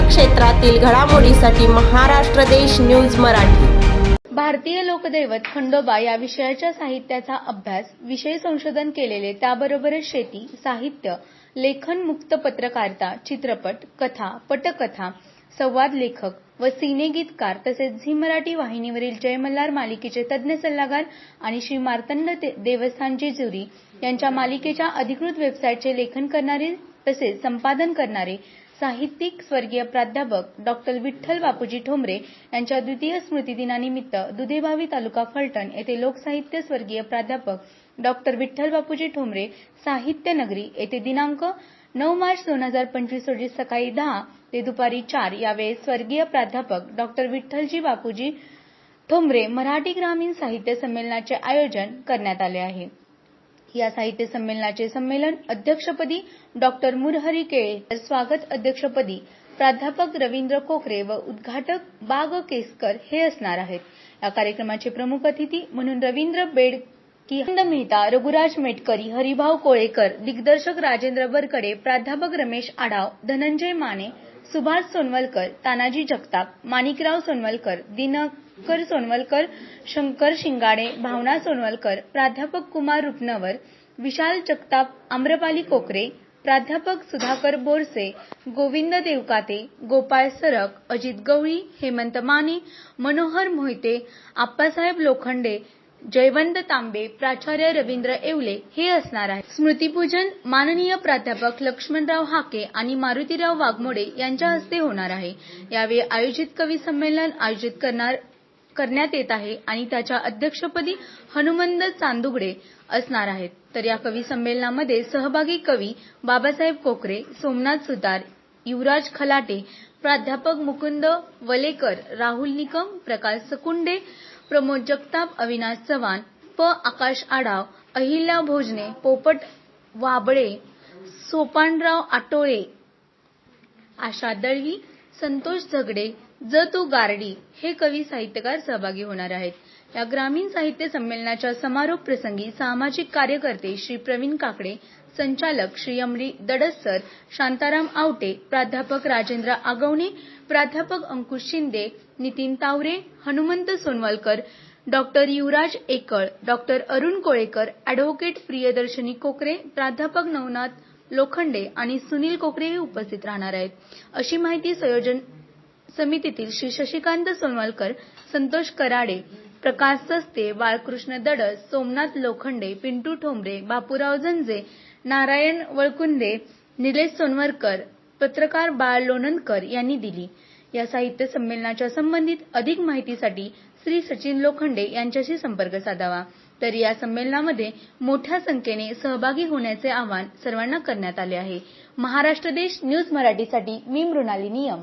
क्षेत्रातील घडामोडीसाठी महाराष्ट्र देश न्यूज मराठी. भारतीय लोकदैवत खंडोबा या विषयाच्या साहित्याचा अभ्यास विषय संशोधन केलेले त्याबरोबरच शेती साहित्य लेखन मुक्त पत्रकारिता चित्रपट कथा पटकथा संवाद लेखक व सिनेगीतकार तसेच झी मराठी वाहिनीवरील जयमल्हार मालिकेचे तज्ज्ञ सल्लागार आणि श्री मार्तंड देवस्थान जेजुरी यांच्या मालिकेच्या अधिकृत वेबसाईटचे लेखन करणारे तसेच संपादन करणारे साहित्यिक स्वर्गीय प्राध्यापक डॉक्टर विठ्ठल बापूजी ठोंबरे यांच्या द्वितीय स्मृतिदिनानिमित्त दुधेभावी तालुका फलटण येथे लोकसाहित्य स्वर्गीय प्राध्यापक डॉक्टर विठ्ठल बापूजी ठोंबरे साहित्य नगरी येथे दिनांक नऊ मार्च दोन हजार पंचवीस रोजी सकाळी दहा ते दुपारी चार या स्वर्गीय प्राध्यापक डॉक्टर विठ्ठलजी बापूजी ठोंबरे मराठी ग्रामीण साहित्य संमेलनाचे आयोजन करण्यात आले आहे. या साहित्य संमेलनाचे संमेलन अध्यक्षपदी डॉक्टर मुरहरी केळे तर स्वागत अध्यक्षपदी प्राध्यापक रवींद्र कोकरे व उद्घाटक बाग केसकर हे असणार आहेत. या कार्यक्रमाचे प्रमुख अतिथी म्हणून रवींद्र बेड किहंद मेहता रघुराज मेटकरी हरिभाऊ कोळेकर दिग्दर्शक राजेंद्र बरकडे प्राध्यापक रमेश आढाव धनंजय माने सुभाष सोनवलकर तानाजी जगताप माणिकराव सोनवलकर दिनकर सोनवलकर शंकर शिंगाडे भावना सोनवलकर प्राध्यापक कुमार रुपनवर विशाल जगताप आम्रपाली कोकरे प्राध्यापक सुधाकर बोरसे गोविंद देवकाते गोपाळ सरक अजित गवळी हेमंत माने मनोहर मोहिते आप्पासाहेब लोखंडे जयवंत तांबे प्राचार्य रवींद्र येवले हे असणार आहे स्मृतीपूजन माननीय प्राध्यापक लक्ष्मणराव हाके आणि मारुतीराव वाघमोडे यांच्या हस्ते होणार आहे. यावेळी आयोजित कवी संमेलन आयोजित करणार करण्यात येत आहे आणि त्याच्या अध्यक्षपदी हनुमंत चांदुगडे असणार आहेत. तर या कवी संमेलनामध्ये सहभागी कवी बाबासाहेब कोकरे सोमनाथ सुतार युवराज खलाटे प्राध्यापक मुकुंद वलेकर राहुल निकम प्रकाश सकुंडे प्रमोद जगताप अविनाश चव्हाण प. आकाश आढाव अहिल्या भोजने पोपट वाबळे सोपानराव आटोळे आशा दळवी संतोष झगडे ज तो गारडी हे कवी साहित्यकार सहभागी होणार आहेत. या ग्रामीण साहित्य संमेलनाच्या समारोप प्रसंगी सामाजिक कार्यकर्ते श्री प्रवीण काकडे संचालक श्री अमरी दडसर शांताराम आवटे प्राध्यापक राजेंद्र आगवणे प्राध्यापक Ankush Shinde Nitin Taware Hanumant Sonawalkar doctor Yuvraj Ekal doctor Arun Kolekar advocate Priyadarshini Kokare प्राध्यापक नवनाथ लोखंडे आणि सुनील कोकरे हे उपस्थित राहणार आहेत. अशी माहिती संयोजन समितीतील श्री शशिकांत सोनवलकर संतोष कराडे प्रकाश सस्ते बाळकृष्ण दडस सोमनाथ लोखंडे पिंटू ठोंबरे बापूराव झंजे नारायण वळकुंदे निलेश सोनवरकर पत्रकार बाळ लोणंदकर यांनी दिली. या साहित्य संमेलनाच्या संबंधित अधिक माहितीसाठी श्री सचिन लोखंडे यांच्याशी संपर्क साधावा. तर या संमेलनामध्ये मोठ्या संख्येने सहभागी होण्याचे आवाहन सर्वांना करण्यात आले आहे. महाराष्ट्र देश न्यूज मराठीसाठी मी मृणाली नियम.